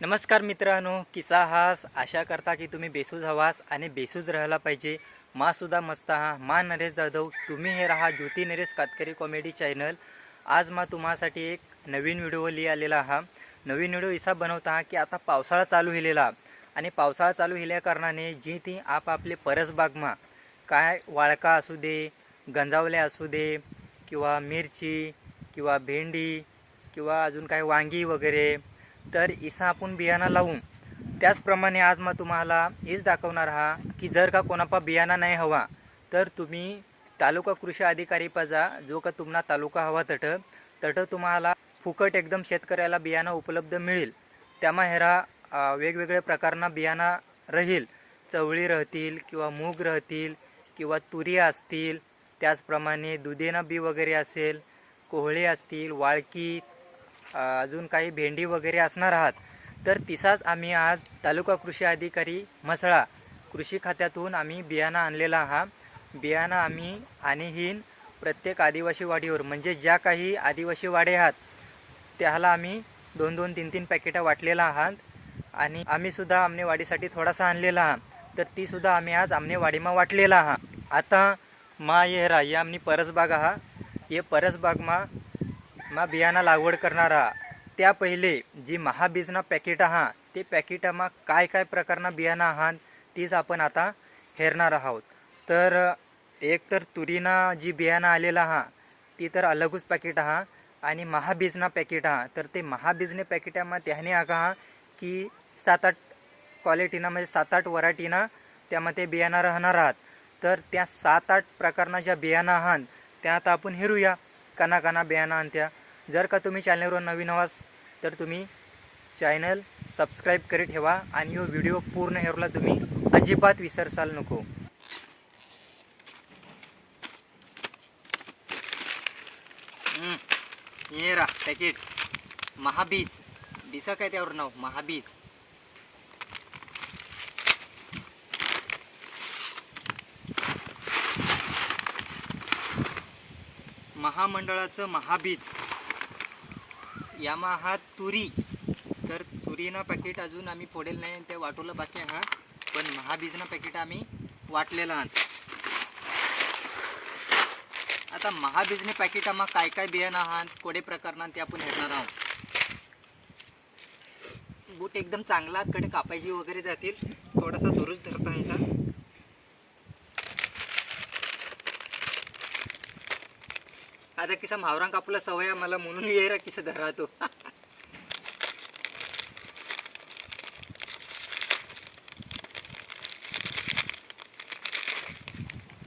नमस्कार मित्रांनो किसा हास आशा करता की तुम्ही बेसूज हवास आणि बेसूज राहायला पाहिजे. मा सुद्धा मस्त हा मा नरेश जाधव तुम्ही हे राहा ज्योती नरेश कातकरी कॉमेडी चॅनल. आज मा तुम्हासाठी एक नवीन व्हिडिओ लिहि आलेला हा. नवीन व्हिडिओ असा बनवता हा की आता पावसाळा चालू हिलेला. आणि पावसाळा चालू हिल्या कारणाने जी ती आपापले परसबागमा काय वाळका असू दे गंजावले असू दे किंवा मिरची किंवा भेंडी किंवा अजून काही वांगी वगैरे तर इसा आपण बियाणं लावून त्याचप्रमाणे आज मग तुम्हाला हेच दाखवणार हा की जर का कोणापा बियाणा नाही हवा तर तुम्ही तालुका कृषी अधिकारी पाजा जो का तुम्हाला तालुका हवा तट तट तुम्हाला फुकट एकदम शेतकऱ्याला बियाणं उपलब्ध मिळेल. त्यामा हेरा वेगवेगळ्या प्रकारना बियाणं राहील. चवळी राहतील किंवा मूग राहतील किंवा तुरी असतील त्याचप्रमाणे दुधेना बी वगैरे असेल कोहळे असतील वाळकी अजून काही भेंडी वगैरे असणार आहात तर तिसाच आम्ही आज तालुका कृषी अधिकारी म्हसळा कृषी खात्यातून आम्ही बियाणं आणलेला हा. बियाणं आम्ही आणि हिन प्रत्येक आदिवासी वाडीवर म्हणजे ज्या काही आदिवासी वाडे आहात त्याला आम्ही दोन दोन तीन तीन पॅकेटं वाटलेला आहात आणि आम्हीसुद्धा आमनेवाडीसाठी थोडासा आणलेला आहात तर तीसुद्धा आम्ही आज आमनेवाडीमा वाटलेला आहात आता मा येहरा या ये आमनी परसबाग हा ये परसबागमा मा बियाणा लागवड करणारा. त्या पहिले जी महाबीजना पॅकेट आहात ते पॅकेटामा काय काय प्रकारना बियाणं आहात तीच आपण आता हेरणार आहोत. तर एक तर तुरीना जी बियाणं आलेलं हा ती तर अलगच पॅकेट आहात आणि महाबीजना पॅकेट आहात तर ते महाबीजने पॅकेटामा त्याने आगा हा की सात आठ क्वालिटीना म्हणजे सात आठ वरायटीना त्यामध्ये बियाणं राहणार आहात. तर त्या सात आठ प्रकारना ज्या बियाणं आहात त्या आता आपण हेरूया. काना काना बियाणा आणत्या. जर का तुम्ही चॅनलवर नवीन आवाज तर तुम्ही चॅनल सबस्क्राईब करी ठेवा आणि हा व्हिडिओ पूर्ण हेरला तुम्ही अजिबात विसरसाल नको. येरा पॅकेट महाबीज. दिसा काय त्यावर नाव? महाबीज. महामंडळाचं महाबीज. यामा हा तुरी. तर तुरीनं पॅकेट अजून आम्ही फोडेल नाही ते वाटवलं बाकी हा. पण महाबीजनं पॅकेट आम्ही वाटलेलं आहात आता महाबीजने पॅकेट आम्हा काय काय बियाणं आहात कोडे प्रकारनं ते आपण हेरणार आहोत. बूट एकदम चांगला कडे कापायची वगैरे जातील. थोडासा दुरुस्त धरता आहे सर आता किसा मावरांक कापला सवय आहे मला म्हणून ये रा किसा धरातो हो.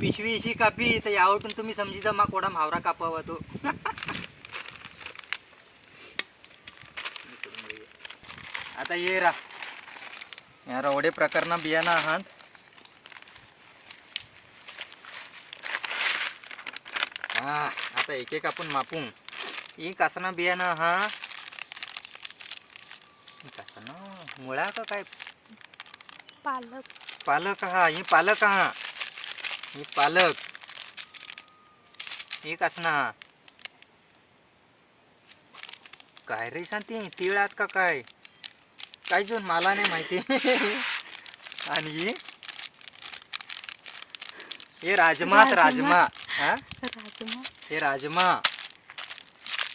पिशवी इशी कापी तर यावटून तुम्ही समजी जा मा कोडा मावरा कापावा तो. आता ये रा. या रवडे प्रकारना बियाणं आहात हा. आता एक एक आपण मापू ही कासना बियाणं हा? कासना? मुळा का काय? पालक. पालक हा. ही पालक हा. ही पालक. ही कासना हा. काय रे सांगते तिळात का काय? काय जोन मला नाही माहिती. आणि ही? राजमात राजमा. हा? हे राजमा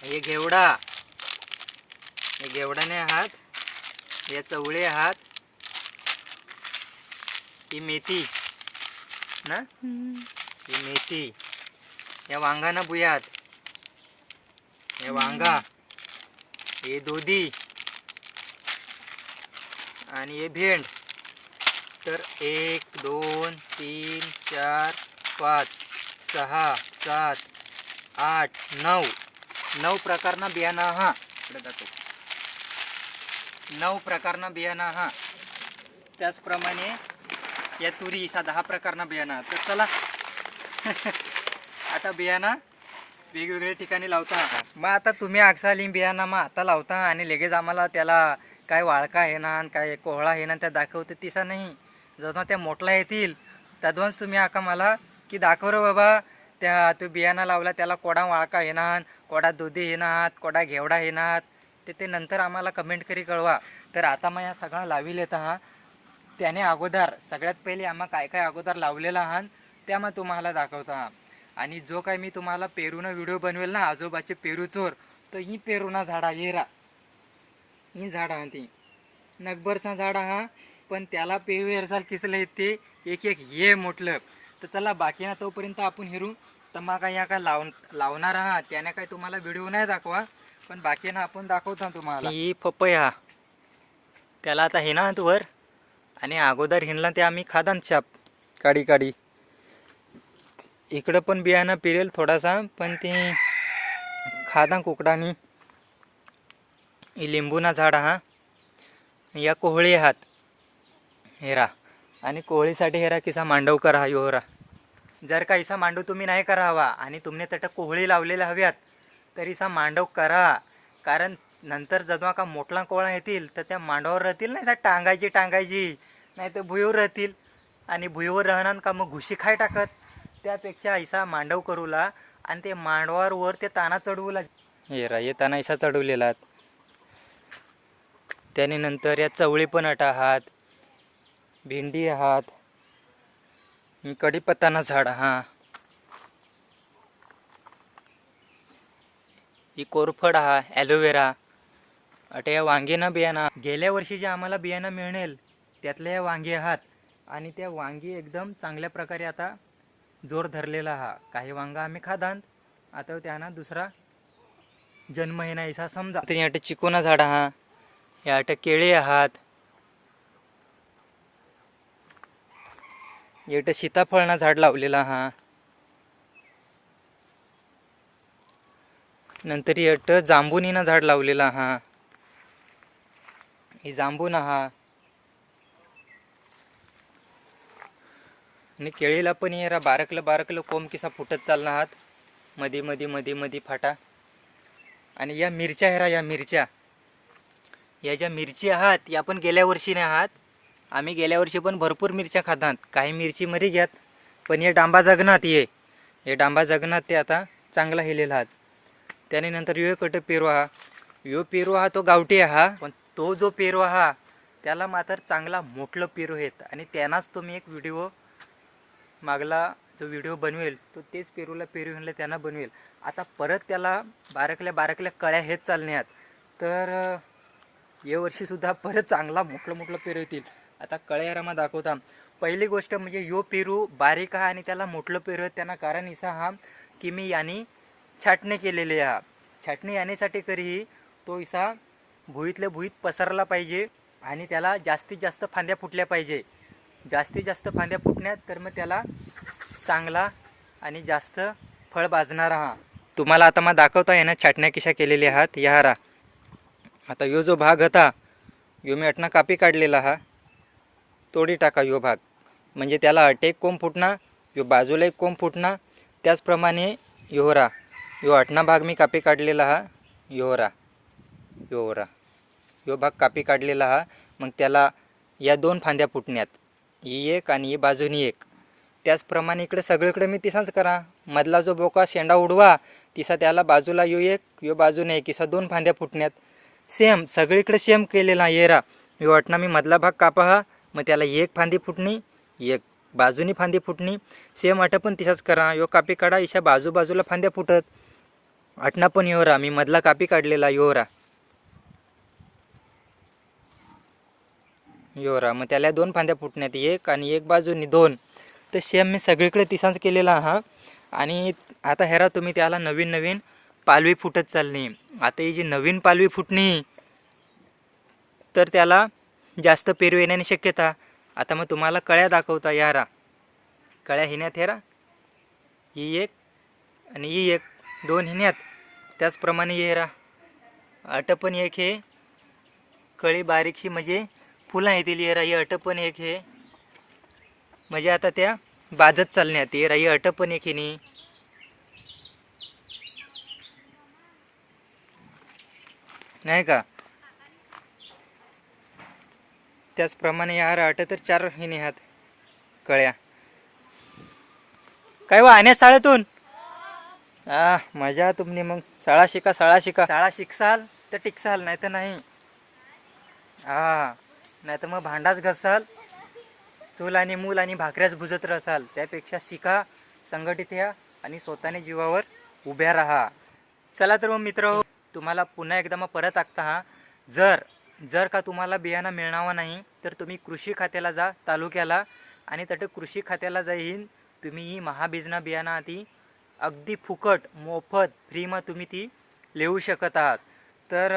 हे घेवडा. हे घेवडाने आहात हे चवळे आहात. ही मेथी ना. ही मेथी. या वांगाना बुयात. हे वांगा हे दोधी. आणि हे भेंड. तर एक दोन तीन चार पाच सहा सात आठ नऊ. नऊ प्रकारना बियाणं हा. इकडे दाखव नऊ प्रकारनं बियाणं हा. त्याचप्रमाणे या तुरी दहा प्रकारना बियाणं. तर चला. आता बियाणं वेगवेगळ्या ठिकाणी लावता. मग आता तुम्ही आगसाली बियाणं मग आता लावता आणि लगेच आम्हाला त्याला काय वाळका आहे ना आणि काय कोहळा हे ना त्या दाखवते तिसा नाही. जेव्हा त्या मोठला येतील. तद्वंच तुम्ही आका मला की दाखव रे बाबा. त्या तो बियाणा लावला त्याला कोडा वाळका येणार कोडा दुधी येणार कोडा घेवडा येणार. ते ते नंतर आम्हाला कमेंट करी कळवा. तर आता मग या सगळा लावी येत हा. त्याने अगोदर सगळ्यात पहिले आम्हा काय काय अगोदर लावलेला आहात त्या मग तुम्हाला दाखवतो हा. आणि जो काय मी तुम्हाला पेरूनं व्हिडिओ बनवेल ना आजोबाचे पेरू चोर तर ही पेरूना झाडा येरा ही झाड हा ती. नकबरचा झाड हा. पण त्याला पेरू हेरसाल किसले ते. एक एक ये मोठलं. तर चला बाकी ना तोपर्यंत आपण हिरू तर मग काय या काय लावून लावणार आहात त्याने काय तुम्हाला व्हिडिओ नाही दाखवा पण बाकी ना आपण दाखवतो तुम्हाला. ही पपया त्याला आता हे ना वर आणि अगोदर हिंडला ते आम्ही खादान छाप काडी काडी. इकडं पण बियाणं पिरेल थोडासा पण ते खादा कुकडानी. ही लिंबूना झाड हा. या कोहळी आहात. हेरा आणि कोहळीसाठी हेरा किसा मांडव करा हा जर का इसा मांडव तुम्ही नाही करावा आणि तुमने तट कोहळी लावलेल्या हव्यात तर इसा मांडव करा. कारण नंतर जदवा का मोठला कोळा येतील तर त्या मांडवावर राहतील नाही टांगायची टांगायची. नाही तर भुईवर राहतील. आणि भुईवर राहणार का मग घुशी खाय टाकत? त्यापेक्षा ऐसा मांडव करूला आणि ते मांडवावर वर ते ताना चढवूला हे रा ये ताना ऐसा चढवलेला त्याने नंतर या चवळी पण अट आहात भेंडी आहात. ही कढीपत्ताना झाड हां. ही कोरफड हा ॲलोवेरा. अटे या वांगेना बियाणा. गेल्या वर्षी जे आम्हाला बियाणं मिळेल त्यातल्या या वांगे आहात. आणि त्या वांगी एकदम चांगल्या प्रकारे आता जोर धरलेला हा. काही वांगा आम्ही खादांत आता त्यांना दुसरा जन्म येणार समजा. तरी अटे चिकोना झाड हा. या अटे केळे आहात. येट सीताफळना झाड लावलेला हा. नंतर येट जांबुनीना झाड लावलेला हा. ही जांबून हा. आणि केळीला पण येरा बारकलं बारकलं कोंब किसा फुटत चालला आहात मध्ये मध्ये मध्ये मध्ये फाटा. आणि या मिरच्या हेरा या मिरच्या. या ज्या मिरची आहात या पण गेल्या वर्षी नाही आहात. आम्ही गेल्या वर्षी पण भरपूर मिरच्या खातात. काही मिरची मरी घ्यात पण हे डांबा जगनात ये हे डांबा जगनात ते आता चांगला हेलेला आहात. त्याने नंतर यो कट पेरू हा यो पेरू हा तो गावठी हा पण तो जो पेरू हा त्याला मात्र चांगला मोठलं पेरू आहेत. आणि त्यांनाच तो मी एक व्हिडिओ मागला जो व्हिडिओ बनवेल तो तेच पेरूला पेरू म्हणलं त्यांना बनवेल. आता परत त्याला बारकल्या बारकल्या कळ्या हेच चालण्यात. तर या वर्षीसुद्धा परत चांगला मोठलं मोठलं पेरू येतील. आता कळ्यारामा दाखवता. पहिली गोष्ट म्हणजे यो पेरू बारीक हा आणि त्याला मोठलं पेरू आहे. त्यांना कारण इसा हा की मी याने छाटणी केलेली हा छाटणी यानेसाठी करीही तो इसा भुईतल्या भुईत पसरला पाहिजे आणि त्याला जास्तीत जास्त फांद्या फुटल्या पाहिजे. जास्तीत जास्त फांद्या फुटण्यात तर मग त्याला चांगला आणि जास्त फळ भाजणार हा. तुम्हाला आता मग दाखवता यानं छाटण्या कशा केलेल्या आहात. या हारा. आता यो जो भाग होता यो मी अटना कापी काढलेला हा. तोडी टाका यो भाग. म्हणजे त्याला अटेक कोंब फुटणार यो बाजूला एक कोंब फुटणार त्याचप्रमाणे योहरा यो आठना भाग मी कापी काढलेला हा योहरा योहरा यो भाग कापी काढलेला हा मग त्याला या दोन फांद्या फुटण्यात. ही एक आणि ही बाजूनी एक. त्याचप्रमाणे इकडे सगळीकडे मी तिसाच करा. मधला जो बोका शेंडा उडवा तिसा त्याला बाजूला यो एक यो बाजूने एक इसा दोन फांद्या फुटण्यात. सेम सगळीकडे सेम केलेला येरा यो वाटणा मी मधला भाग कापा हा मग त्याला एक फांदी फुटणी एक बाजूनी फांदी फुटणी. सेम आठ पण तिसाच करा. यो कापी काढा इशा बाजू बाजूला फांद्या फुटत. आठना पण योरा मी मधला कापी काढलेला योरा योरा मग त्याला दोन फांद्या फुटण्यात. एक आणि एक बाजूनी दोन. तर सेम मी सगळीकडे तिसाच केलेला हा. आणि आता हेरा तुम्ही त्याला नवीन नवीन पालवी फुटत चालली. आता ही जी नवीन पालवी फुटणी तर त्याला जास्त पेरू येण्याची शक्यता. आता मग तुम्हाला कळ्या दाखवता यारा. कळ्या हिण्यात हेरा. ही एक आणि ही एक. दोन हिण्यात. त्याचप्रमाणे येरा अट पण एक हे. कळी बारीकशी म्हणजे फुलं येतील येरा ही अट पण एक हे. म्हणजे आता त्या बाधत चालण्यात. येरा ही अट पण एक हिनी नाही का? त्याचप्रमाणे या आठ तर चार हिने आहात. कळ्या. काय वा आणण्यात शाळेतून? आ मजा तुम्ही मग. शाळा शिका शाळा शिका. शाळा शिकसाल तर टिकसाल नाही तर नाही. हा नाही तर मग भांडाच घसाल. चूल आणि मूल आणि भाकऱ्याच भुजत रासाल. त्यापेक्षा शिका संघटित या आणि स्वतःने जीवावर उभ्या राहा. चला तर मग मित्र तुम्हाला पुन्हा एकदा मग परत आखता हा. जर जर का तुम्हाला बियाणं मिळणार नाही तर तुम्ही कृषी खात्याला जा तालुक्याला. आणि तट कृषी खात्याला जाईन तुम्ही ही महाबीजना बियाणं ती अगदी फुकट मोफत फ्रीमा तुम्ही ती लिहू शकत आहात. तर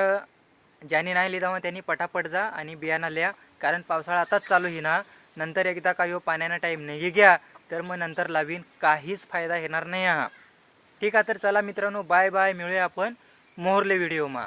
ज्याने नाही लिहिता मग त्यांनी पटापट जा आणि बियाणं लिहा. कारण पावसाळा आताच चालू ही ना. नंतर एकदा काही हो पाण्यानं टाईम नाही घ्या तर मग नंतर लावीन. काहीच फायदा येणार नाही हा. ठीक आहे तर चला मित्रांनो बाय बाय मिळूया आपण मोहरले व्हिडिओमा